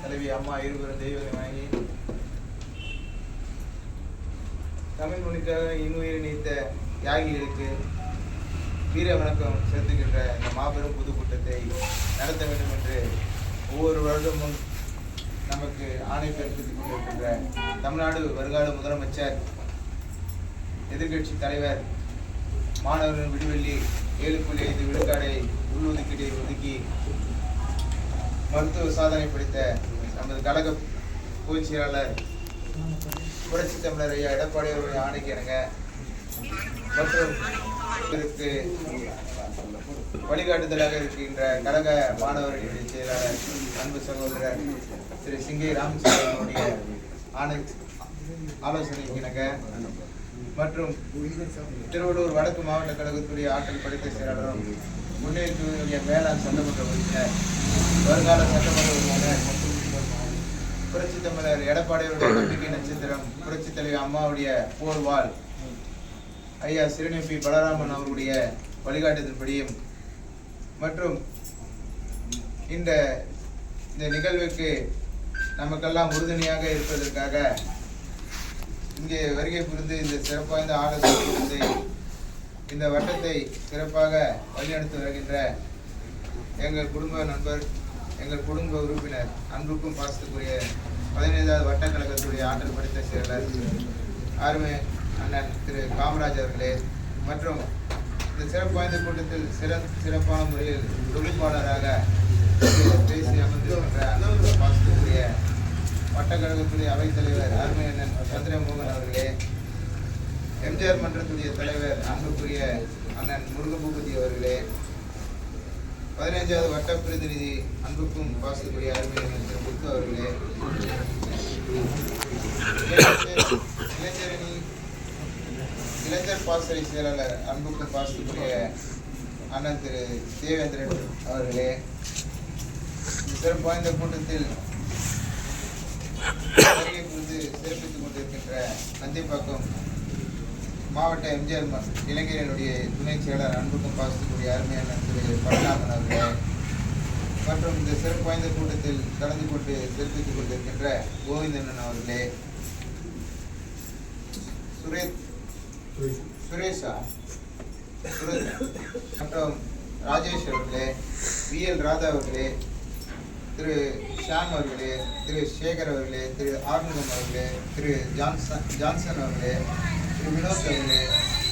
தலைவி அம்மா இருவரும் தெய்வங்களை வணங்கி தமிழ் மொழிக்காக இன்னுயிர் நீத்த தியாகிகளுக்கு வீர வணக்கம் செலுத்துகின்ற இந்த மாபெரும் பொதுக்கூட்டத்தை நடத்த வேண்டும் என்று ஒவ்வொரு வருடமும் நமக்கு ஆணை பிறப்பித்துக் கொண்டிருக்கின்ற தமிழ்நாடு வருங்கால முதலமைச்சர் எதிர்க்கட்சி தலைவர் மாணவர்கள் விடுவெள்ளி ஏழு புள்ளி ஐந்து விழுக்காடை உள்ஒதுக்கீட்டை ஒதுக்கி மருத்துவ சாதனை படைத்த நமது கழக பொதுச் செயலாளர் புரட்சி தமிழர் ஐயா எடப்பாடி அவருடைய ஆணைக்கு எனங்க மற்றும் இதற்கு வழிகாட்டுதலாக இருக்கின்ற கழக மாணவர்களுடைய செயலாளர் அன்பு சகோதரர் திரு சிங்கை ராமச்சந்திரனுடைய ஆணை ஆலோசனைக்கு இணங்க மற்றும் திருவள்ளூர் வடக்கு மாவட்ட கழகத்துடைய ஆற்றல் படைத்த செயலாளரும் முன்னேற்றத்துடைய வேளாண் சட்டமன்ற உறுப்பினர் வருங்கால சட்டமன்ற உறுப்பினர் எடப்பாடியுடைய நம்பிக்கை நட்சத்திரம். புரட்சி தலைவர் அம்மாவுடைய போர்வால் ஐயா சிறுநெப்பி பலராமன் அவருடைய வழிகாட்டுதல்படியும் மற்றும் இந்த இந்த நிகழ்வுக்கு நமக்கெல்லாம் உறுதுணையாக இருப்பதற்காக இங்கே வருகை புரிந்து இந்த சிறப்பாய்ந்த ஆலோசனை கூட்டத்தை இந்த வட்டத்தை சிறப்பாக வழிநடத்தி வருகின்ற எங்கள் குடும்ப நண்பர் எங்கள் குடும்ப உறுப்பினர் அன்புக்கும் பாசத்துக்குரிய பதினைந்தாவது வட்ட கழகத்துடைய ஆற்றல் படித்த செயலர் அருமை அண்ணன் திரு காமராஜ் அவர்களே மற்றும் இந்த சிறப்பு வாய்ந்த கூட்டத்தில் சிற சிறப்பான முறையில் தொழில்பாளராக பேசி அமர்ந்திருக்கின்ற அன்பு பாசத்துக்குரிய வட்டக்கழகத்துடைய அவைத்தலைவர் அருமை அண்ணன் சந்திரமோகன் அவர்களே எம்ஜிஆர் மன்றத்துடைய தலைவர் அன்புக்குரிய அண்ணன் முருகபூபதி அவர்களே பதினைஞ்சாவது வட்ட பிரதிநிதி அன்புக்கும் பாசத்துக்குரிய அருமை அண்ணன் திரு முத்து அவர்களே இளைஞரணி இளைஞர் பாசறை செயலாளர் அன்புக்கும் பாசத்துக்குரிய அண்ணன் திரு தேவேந்திரன் அவர்களே இந்த சிறப்பு வாய்ந்த கூட்டத்தில் வருகை புரிந்து சிறப்பித்துக் கொண்டிருக்கின்ற நந்திப்பாக்கம் மாவட்ட எம்ஜிஆர் ம- இளைஞரனுடைய துணை செயலர் அன்புக்கும் பாசத்துக்குரிய அருமையான திரு பரநாமன் அவர்களே மற்றும் இந்த சிறப்பு வாய்ந்த கூட்டத்தில் கலந்து கொண்டு சிறப்பித்துக் கொண்டிருக்கின்ற கோவிந்தண்ணன் அவர்களே சுரேஷ். சுரேஷா. மற்றும் ராஜேஷ் அவர்களே வி எல் ராதா அவர்களே திரு ஷாம் அவர்களே திரு சேகர் அவர்களே திரு ஆறுமுகம் அவர்களே திரு ஜான்சன் ஜான்சன் அவர்களே திரு வினோத் அவர்களே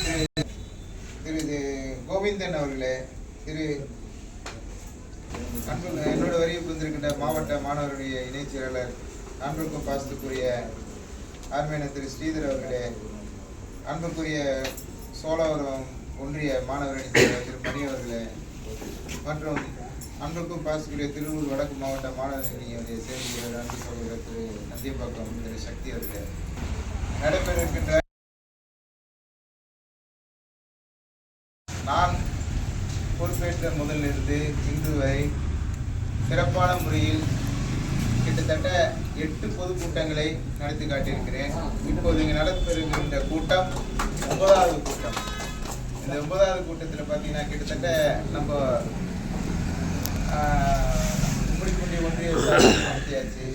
திரு திரு கோவிந்தன் அவர்களே திரு அன்பு என்னோட வரியை புரிந்திருக்கின்ற மாவட்ட மாணவருடைய இணைச் செயலாளர் அன்புக்கும் பாசத்துக்குரிய அருமையான திரு ஸ்ரீதர் அவர்களே அன்புக்குரிய சோழவரம் ஒன்றிய மாணவர் திரு மணி அவர்களே மற்றும் அன்புக்கும் பாசத்துக்குரிய திருவள்ளூர் வடக்கு மாவட்ட மாணவர் சேர்ந்த அன்பு சகோதரர் திரு நந்தியம்பாக்கம் திரு சக்தி அவர்களே. நடைபெற இருக்கின்ற நான் பொறுப்பேற்ற முதலிலிருந்து இன்று வரை சிறப்பான முறையில் கிட்டத்தட்ட எட்டு பொதுக்கூட்டங்களை நடத்தி காட்டியிருக்கிறேன். இப்போது இங்கே நடத்தப்பெறுகின்ற கூட்டம் ஒன்பதாவது கூட்டம். இந்த ஒன்பதாவது கூட்டத்தில் பார்த்தீங்கன்னா கிட்டத்தட்ட நம்ம கும்மிடிப்பூண்டி ஒன்றிய நடத்தியாச்சு.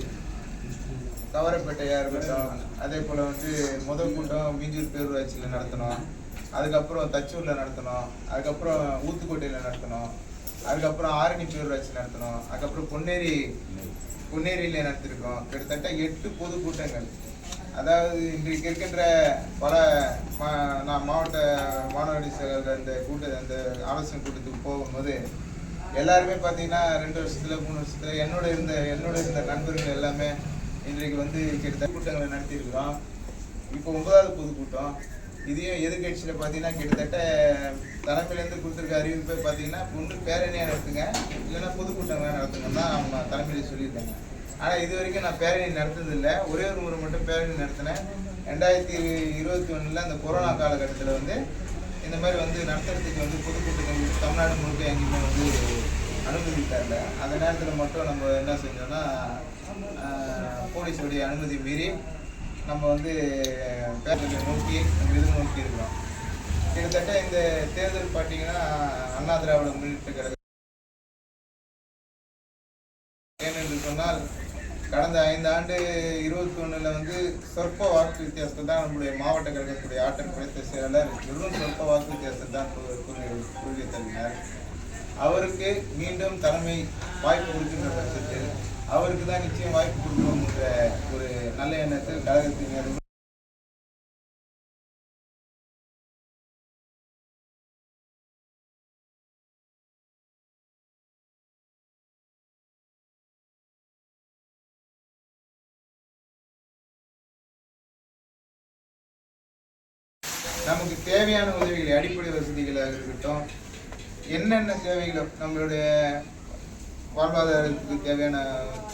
கவரப்பேட்டையாக இருக்கட்டும் அதே போல் வந்து முதல் கூட்டம் மீஞ்சூர் பேரூராட்சியில் நடத்தினோம். அதுக்கப்புறம் தச்சூரில் நடத்தினோம். அதுக்கப்புறம் ஊத்துக்கோட்டையில் நடத்தணும் அதுக்கப்புறம் ஆரணி பேரூராட்சி நடத்தினோம். அதுக்கப்புறம் பொன்னேரி பொன்னேரியில் நடத்திருக்கோம். கிட்டத்தட்ட எட்டு பொதுக்கூட்டங்கள். அதாவது இன்றைக்கு இருக்கின்ற பல மா- நான் மாவட்ட மாணவடி செயலர் அந்த கூட்ட அந்த ஆலோசனை கூட்டத்துக்கு போகும்போது எல்லாருமே பார்த்தீங்கன்னா ரெண்டு வருஷத்துல மூணு வருஷத்துல என்னோட இருந்த என்னோட இருந்த நண்பர்கள் எல்லாமே இன்றைக்கு வந்து கிட்டத்தட்ட கூட்டங்களை நடத்தியிருக்கிறோம். இப்போ ஒன்பதாவது பொதுக்கூட்டம். இதையும் எதிர்கட்சியில் பார்த்தீங்கன்னா கிட்டத்தட்ட தலைமையிலேருந்து கொடுத்துருக்க அறிவிப்பை பார்த்தீங்கன்னா ஒன்று பேரணியாக நடத்துங்க இல்லைன்னா பொதுக்கூட்டங்களாக நடத்துங்கன்னு தான் அவங்க தலைமையில் சொல்லியிருக்காங்க. ஆனால் இது வரைக்கும் நான் பேரணி நடத்துனதில்லை ஒரே ஒரு முறை மட்டும் பேரணி நடத்தினேன். ரெண்டாயிரத்தி இருபத்தி ஒன்றில் அந்த கொரோனா காலகட்டத்தில் வந்து இந்த மாதிரி வந்து நடத்துறதுக்கு வந்து பொதுக்கூட்டங்கள் தமிழ்நாடு முழுக்க எங்கேயுமே வந்து அனுமதி தரல அந்த நேரத்தில் மட்டும் நம்ம என்ன செஞ்சோம்னா போலீஸுடைய அனுமதி மீறி நம்ம வந்து பேரணியை நோக்கி நம்ம எதிர்நோக்கி இருக்கிறோம். கிட்டத்தட்ட இந்த தேர்தல் பார்த்தீங்கன்னா அண்ணா திராவிட முன்னேற்ற கழகம். ஏனென்று சொன்னால் கடந்த ஐந்து ஆண்டு இருபத்தி ஒன்றில் வந்து சொற்ப வாக்கு வித்தியாசத்தை தான் நம்முடைய மாவட்ட கழகத்துடைய ஆற்றல் குறைத்த செயலர் இவரும் சொற்ப வாக்கு வித்தியாசத்தை தான் கொள்கை தள்ளினார் அவருக்கு மீண்டும் தலைமை வாய்ப்பு கொடுக்கின்ற பட்சத்தில் அவருக்கு தான் நிச்சயம் வாய்ப்பு கொடுக்கணுங்கிற ஒரு நல்ல எண்ணத்தில் கழகத்தினர் நமக்கு தேவையான உதவிகளை அடிப்படை வசதிகளாக இருக்கட்டும் என்னென்ன தேவைகளோ நம்மளுடைய வாழ்வாதாரத்துக்கு தேவையான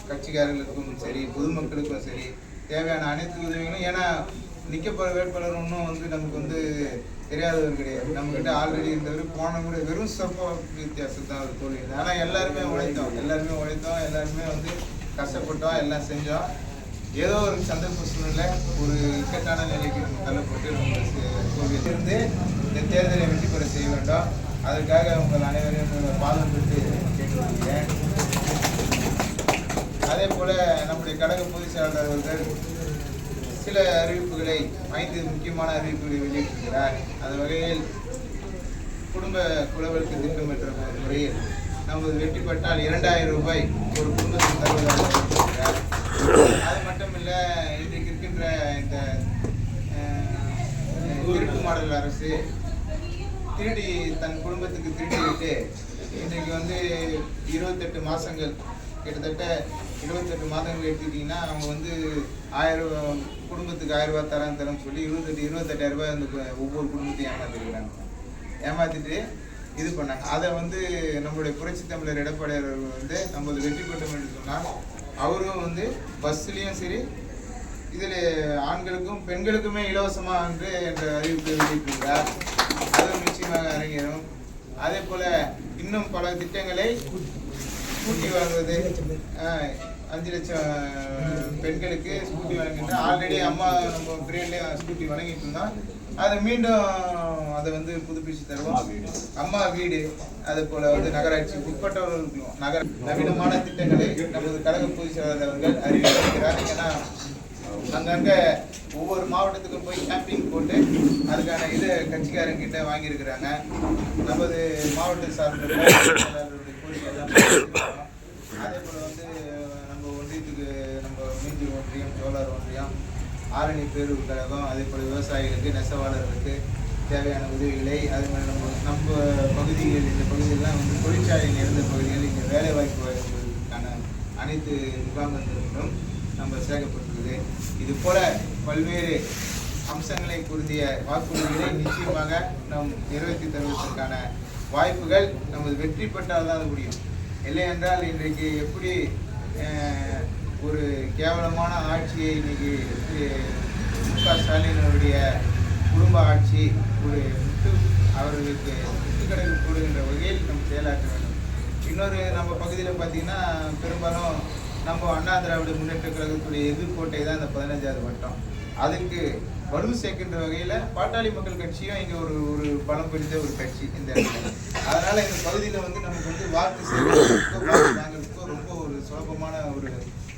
கட்சிக்காரர்களுக்கும் சரி பொதுமக்களுக்கும் சரி தேவையான அனைத்து உதவிகளும் ஏன்னா நிற்க போகிற வேட்பாளர் ஒன்றும் வந்து நமக்கு வந்து தெரியாதவர் கிடையாது. நம்மக்கிட்ட ஆல்ரெடி இருந்தவர் போன கூட வெறும் சொற்ப வித்தியாசம் தான் அவர் தோல்வி ஆனால் எல்லாருமே உழைத்தோம். எல்லாருமே உழைத்தோம். எல்லாருமே வந்து கஷ்டப்பட்டோம். எல்லாம் செஞ்சோம். ஏதோ ஒரு சந்தர்ப்ப சூழ்நிலை ஒரு இக்கட்டான நிலைக்கு நம்ம தள்ளப்பட்டு நம்ம தோல்வியிலிருந்து இந்த தேர்தலை வெற்றி பெற செய்ய வேண்டும். அதற்காக உங்கள் அனைவரையும் உங்கள் பாதம் அதே போல் நம்முடைய கழக பொதுச் செயலாளர் அவர்கள் சில அறிவிப்புகளை ஐந்து முக்கியமான அறிவிப்புகளை வெளியிட்டிருக்கிறார். அந்த வகையில் குடும்ப குலவருக்கு திட்டம் என்ற ஒரு முறையில் நமது வெற்றி பெற்றால் இரண்டாயிரம் ரூபாய் ஒரு குடும்பத்துக்கு தருவதாக அது மட்டும் இல்லை இன்றைக்கு இருக்கின்ற இந்த திருட்டு மாடல் அரசு திருடி தன் குடும்பத்துக்கு திருடி விட்டு இன்றைக்கு வந்து இருபத்தெட்டு மாதங்கள் கிட்டத்தட்ட இருபத்தெட்டு மாதங்கள் எடுத்துக்கிட்டிங்கன்னா அவங்க வந்து ஆயிரம் ரூபா குடும்பத்துக்கு ஆயிரம் ரூபாய் தரேன் தரேன்னு சொல்லி இருபத்தெட்டு இருபத்தெட்டாயிரம் ரூபாய் அந்த ஒவ்வொரு குடும்பத்தையும் ஏமாத்திருக்கிறாங்க. ஏமாத்திட்டு இது பண்ணாங்க. அதை வந்து நம்மளுடைய புரட்சி தமிழர் எடப்பாடியார் வந்து நம்மளது வெற்றி பெற்றோம் என்று சொன்னால் அவரும் வந்து பஸ்ஸுலேயும் சரி இதில் ஆண்களுக்கும் பெண்களுக்குமே இலவசமாக என்று என்ற அறிவிப்பை வெளியிட்டிருக்கிறார். அதுவும் நிச்சயமாக அரங்கேறும் அதே போல இன்னும் பல திட்டங்களை ஸ்கூட்டி வழங்குவது ஆஹ், அஞ்சு லட்சம் பெண்களுக்கு ஸ்கூட்டி வழங்குகின்ற ஆல்ரெடி அம்மா நம்ம பீரியட்லேயே ஸ்கூட்டி வழங்கிட்டு இருந்தோம். அதை மீண்டும் அதை வந்து புதுப்பிச்சு தருவோம். அம்மா வீடு அதே போல வந்து நகராட்சி உட்பட்டவர்களுக்கும் நகர நவீனமான திட்டங்களை நமது கழக பொதுச் செயலாளர் அவர்கள் அறிவித்திருக்கிறார். ஏன்னா அங்கங்கே ஒவ்வொரு மாவட்டத்துக்கும் போய் கேம்பிங் போட்டு அதுக்கான இது கட்சிக்காரங்கிட்ட வாங்கியிருக்கிறாங்க. நமது மாவட்ட சார்ந்த செயலாளருடைய கோரிக்கை எல்லாம் அதே போல் வந்து நம்ம ஒன்றியத்துக்கு நம்ம மீஞ்சூர் ஒன்றியம் சோழர் ஒன்றியம் ஆரணி பேரூர் கழகம் அதே போல் விவசாயிகளுக்கு நெசவாளர்களுக்கு தேவையான உதவிகளை அதே மாதிரி நம்ம நம்ம பகுதிகள் இந்த பகுதியெல்லாம் வந்து தொழிற்சாலையில் இருந்த பகுதிகள் இங்கே வேலை வாய்ப்பு வழங்குவதற்கான அனைத்து முகாம்களும் நம்ம சேர்க்கப்பட்டுள்ளது இது போல பல்வேறு அம்சங்களை குறித்திய வாக்குறுதிகளை நிச்சயமாக நாம் நிறைவேற்றி தருவதற்கான வாய்ப்புகள் நமது வெற்றி பெற்றால் தான் அது முடியும். இல்லை என்றால் இன்றைக்கு எப்படி ஒரு கேவலமான ஆட்சியை இன்னைக்கு மு க ஸ்டாலினுடைய குடும்ப ஆட்சி ஒரு முட்டு அவர்களுக்கு முட்டுக்கடகு போடுகின்ற வகையில் நம்ம செயலாற்ற வேண்டும். இன்னொரு நம்ம பகுதியில் பார்த்தீங்கன்னா பெரும்பாலும் நம்ம அண்ணா திராவிட முன்னேற்ற கழகத்துடைய எதிர்கோட்டை தான் இந்த பதினஞ்சாவது வட்டம். அதுக்கு வலு சேர்க்கின்ற வகையில் பாட்டாளி மக்கள் கட்சியும் இங்கே ஒரு ஒரு பலம் பிடித்த ஒரு கட்சி இந்த இடத்துல. அதனால இந்த பகுதியில் வந்து நமக்கு வந்து வாக்கு சேகரிக்கிறதுக்கோ வாக்கு வாங்குறதுக்கோ ரொம்ப ஒரு சுலபமான ஒரு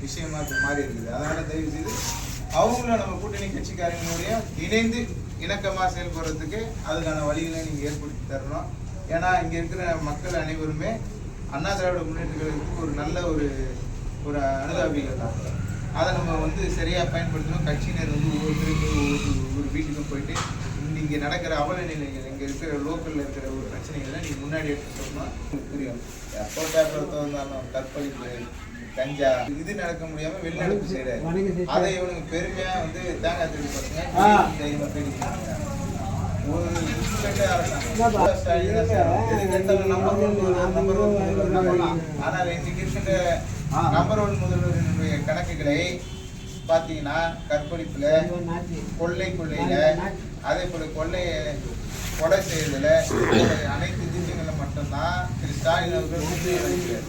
விஷயமா இப்போ மாறி இருக்குது. அதனால தயவு செய்து அவங்களும் நம்ம கூட்டணி கட்சிக்காரங்களுடைய இணைந்து இணக்கமாக செயல்படுறதுக்கு அதுக்கான வழிகளை நீங்கள் ஏற்படுத்தி தரணும். ஏன்னா இங்கே இருக்கிற மக்கள் அனைவருமே அண்ணா திராவிட முன்னேற்ற கழகத்துக்கு ஒரு நல்ல ஒரு ஒரு அனுதாபிகள் தான் அதை நம்ம வந்து சரியாக பயன்படுத்தணும். கட்சியினர் வந்து ஒவ்வொருத்தருக்கு ஒவ்வொரு ஒவ்வொரு வீட்டுக்கும் போயிட்டு இங்கே நடக்கிற அவல நிலைகள் இங்கே இருக்கிற லோக்கலில் இருக்கிற ஒரு பிரச்சனைகளை நீங்கள் முன்னாடி எடுத்து சொன்னால் புரியும். எப்போ பேப்பர் வந்தாலும் கற்பழிப்பு கஞ்சா இது நடக்க முடியாம வெளிநடப்பு செய்யறாரு அதை இவனுக்கு பெருமையா வந்து தேங்காய் திருப்பி பேசிக்கிறாங்க. ஒரு அரசாங்கம் நம்பலாம். ஆனால் இன்னைக்கு நம்பர் ஒன் முதல்வரினுடைய கணக்குகளை பார்த்தீங்கன்னா கற்பழிப்புல கொள்ளை கொள்ளையில அதே போல கொள்ளை கொலை செய்யறதுல அனைத்து திட்டங்களும் மட்டும்தான் திரு ஸ்டாலின் அவர்கள்.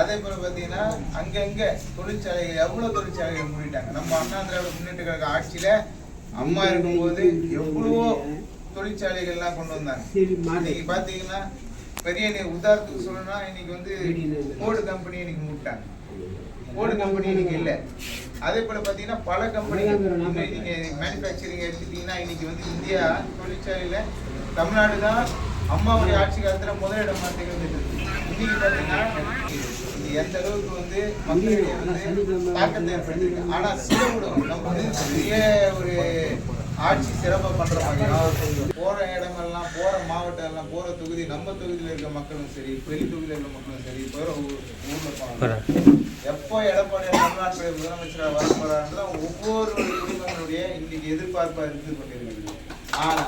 அதே போல பாத்தீங்கன்னா அங்கங்க தொழிற்சாலைகள் எவ்வளவு தொழிற்சாலைகள் மூடிட்டாங்க? நம்ம அண்ணா திராவிட முன்னேற்ற கழக ஆட்சியில அம்மா இருக்கும்போது எவ்வளவோ தொழிற்சாலைகள்லாம் கொண்டு வந்தாங்க. இன்னைக்கு பாத்தீங்கன்னா பெரிய உதாரணத்துக்கு சொல்லணும்னா இன்னைக்கு வந்து போர்டு கம்பெனி இன்னைக்கு மூட்டாங்க. கோடு கம்பெனி இன்னைக்கு இல்லை. அதே போல் பார்த்தீங்கன்னா பல கம்பெனி நீங்கள் மேனுஃபேக்சரிங் எடுத்துட்டீங்கன்னா இன்னைக்கு வந்து இந்தியா தொழிற்சாலையில் தமிழ்நாடு தான் அம்மாவுடைய ஆட்சி காலத்தில் முதலிடமா திகழ்ந்துட்டு இருக்கு. இன்னைக்கு பார்த்தீங்கன்னா எந்த அளவுக்கு வந்து மக்களிடையே வந்து தாக்கத்தை ஏற்படுத்திருக்கு ஆனால் சில ஊடகம் நம்ம வந்து பெரிய ஒரு ஆட்சி சிறப்பாக பண்ணுற மாதிரி போகிற இடமெல்லாம் மாவட்டம் எல்லாம் போற தொகுதி நம்ம தொகுதியில இருக்க மக்களும் சரி வெளி தொகுதியில இருக்க மக்களும் சரி ஊ- ஊர்ல போனாங்க எப்போ எடப்பாடி தமிழ்நாட்டுடைய முதலமைச்சராக வர போறாருன்றதான் ஒவ்வொரு குடும்பங்களுடைய இன்னைக்கு எதிர்பார்ப்பா இருந்து கொண்டிருக்கிறது. ஆனா